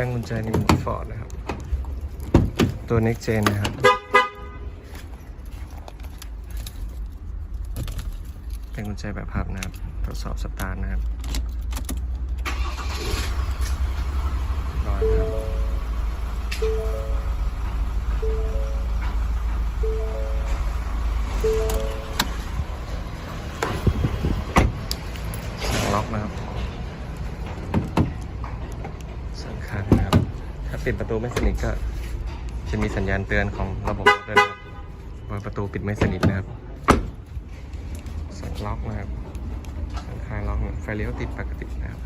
ป้งกุญแจนี่ฟอร์ดนะครับ ตัว next gen นะครับ เป็นกุญแจแบบพับนะครับ ทดสอบสตาร์ทนะครับร้อยนะครับล็อกนะครับสำคัญนะครับ ถ้า ปิดประตูไม่สนิทก็ จะมีสัญญาณเตือนของระบบรถด้วยนะครับว่าประตูปิดไม่สนิทนะครับสั่งล็อกนะครับสั่งคลายล็อกไฟเลี้ยวติดปกตินะครับ